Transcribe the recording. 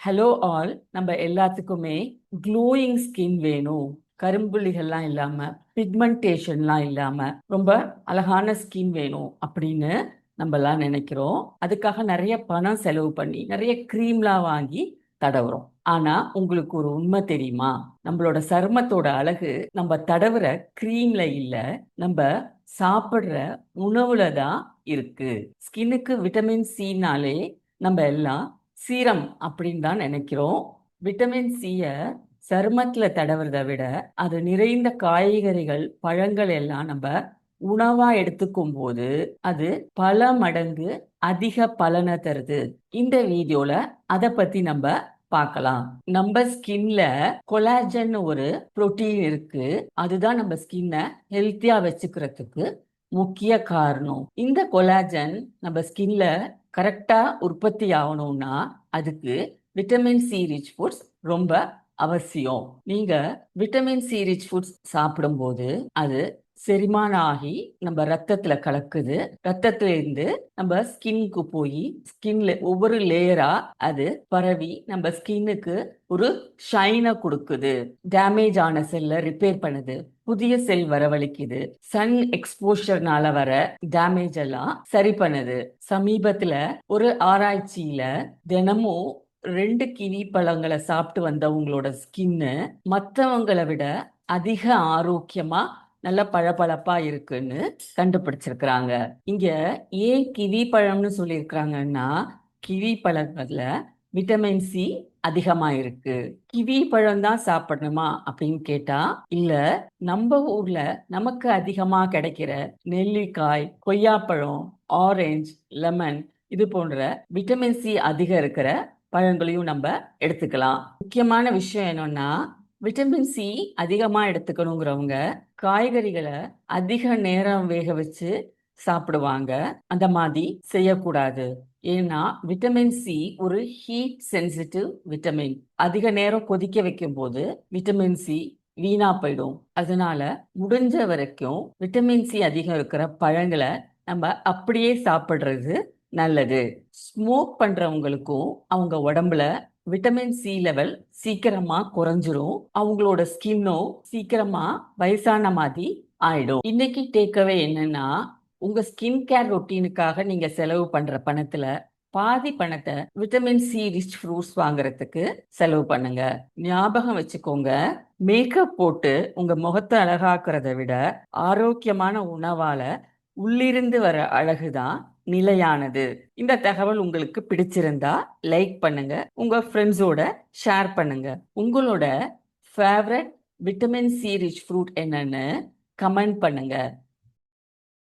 Hello all நம்ம எல்லாத்துக்குமே glowing skin வேணும். கரும்புள்ளிகள்லாம் இல்லாம பிக்மெண்டேஷன்லாம் இல்லாம ரொம்ப அழகான ஸ்கின் வேணும் அப்படின்னு நம்மலாம் நினைக்கிறோம். அதுக்காக நிறைய பணம் செலவு பண்ணி நிறைய க்ரீம்லாம் வாங்கி தடவுறோம். ஆனா உங்களுக்கு ஒரு உண்மை தெரியுமா? நம்மளோட சருமத்தோட அழகு நம்ம தடவுற க்ரீம்ல இல்ல நம்ம சாப்பிடுற உணவுல தான் இருக்கு. ஸ்கின்னுக்கு விட்டமின் சினாலே நம்ம எல்லாம் சீரம் அப்படின்னு தான் நினைக்கிறோம். விட்டமின் சியை சருமத்தில் தடவுறதை விட அது நிறைந்த காய்கறிகள் பழங்கள் எல்லாம் நம்ம உணவா எடுத்துக்கும் போது அது பல மடங்கு அதிக பலனை தருது. இந்த வீடியோல அதை பத்தி நம்ம பார்க்கலாம். நம்ம ஸ்கின்ல கொலாஜன் ஒரு புரோட்டீன் இருக்கு. அதுதான் நம்ம ஸ்கின்னை ஹெல்த்தியா வச்சுக்கிறதுக்கு முக்கிய காரணம். இந்த கொலாஜன் நம்ம ஸ்கின்ல கரெக்டாக உற்பத்தி ஆகணும்னா அதுக்கு விட்டமின் சி ரிச் ஃபுட்ஸ் ரொம்ப அவசியம். நீங்க விட்டமின் சி ரிச் ஃபுட்ஸ் சாப்பிடும்போது அது செரிமானம் ஆகி நம்ம ரத்தத்துல கலக்குது. ரத்தத்துல இருந்து நம்ம ஸ்கின்னுக்கு போய் ஸ்கின்ல ஒவ்வொரு லேயரா அது பரவி நம்ம ஸ்கின்னுக்கு ஒரு ஷைனை கொடுக்குது. டேமேஜ் ஆன செல்லை ரிப்பேர் பண்ணுது. புதிய செல் வரவழைக்குது. சன் எக்ஸ்போஷர்னால வர டேமேஜ் எல்லாம் சரி பண்ணுது. சமீபத்துல ஒரு ஆராய்ச்சியில தினமும் ரெண்டு கிவி பழங்களை சாப்பிட்டு வந்தவங்களோட ஸ்கின்னு மற்றவங்களை விட அதிக ஆரோக்கியமா நல்ல பழப்பழப்பா இருக்குன்னு கண்டுபிடிச்சிருக்கிறாங்க. இங்க ஏன் கிவி பழம்னு சொல்லியிருக்கிறாங்கன்னா கிவி பழங்கள்ல விட்டமின் சி அதிகமா இருக்கு கிவி பழம் தான் சாப்பிடணுமா அப்படின்னு கேட்டா இல்ல நம்ம ஊர்ல நமக்கு அதிகமா கிடைக்கிற நெல்லிக்காய் கொய்யாப்பழம் ஆரஞ்சு லெமன் இது போன்ற விட்டமின் சி அதிகம் இருக்கிற பழங்களையும் நம்ம எடுத்துக்கலாம். முக்கியமான விஷயம் என்னன்னா விட்டமின் சி அதிகமா எடுத்துக்கணுங்கிறவங்க காய்கறிகளை அதிக நேரம் வேக வச்சு சாப்பிடுவாங்க. அந்த மாதிரி செய்யக்கூடாது. ஏன்னா விட்டமின் சி ஒரு ஹீட் சென்சிட்டிவ் விட்டமின் அதிக நேரம் கொதிக்க வைக்கும் போது விட்டமின் சி வீணா போயிடும். அதனால முடிஞ்ச வரைக்கும் விட்டமின் சி அதிகம் இருக்கிற பழங்களை நம்ம அப்படியே சாப்பிடுறது நல்லது. ஸ்மோக் பண்றவங்களுக்கும் அவங்க உடம்புல விட்டமின் சி லெவல் சீக்கிரமா குறைஞ்சிரும். அவங்களோட ஸ்கின்னும் சீக்கிரமா வயசான மாதிரி ஆயிடும். இன்னைக்கு டேக்அவே என்னன்னா உங்க ஸ்கின் கேர் ரொட்டீனுக்காக நீங்க செலவு பண்ற பணத்துல பாதி பணத்தை விட்டமின் சி ரிச் ஃப்ரூட்ஸ் வாங்குறதுக்கு செலவு பண்ணுங்க. ஞாபகம் வச்சுக்கோங்க மேக்கப் போட்டு உங்க முகத்தை அழகாக்குறத விட ஆரோக்கியமான உணவால உள்ளிருந்து வர அழகுதான் நிலையானது. இந்த தகவல் உங்களுக்கு பிடிச்சிருந்தா லைக் பண்ணுங்க. உங்க ஃப்ரெண்ட்ஸோட ஷேர் பண்ணுங்க. உங்களோட favourite vitamin C rich fruit என்னன்னு கமெண்ட் பண்ணுங்க.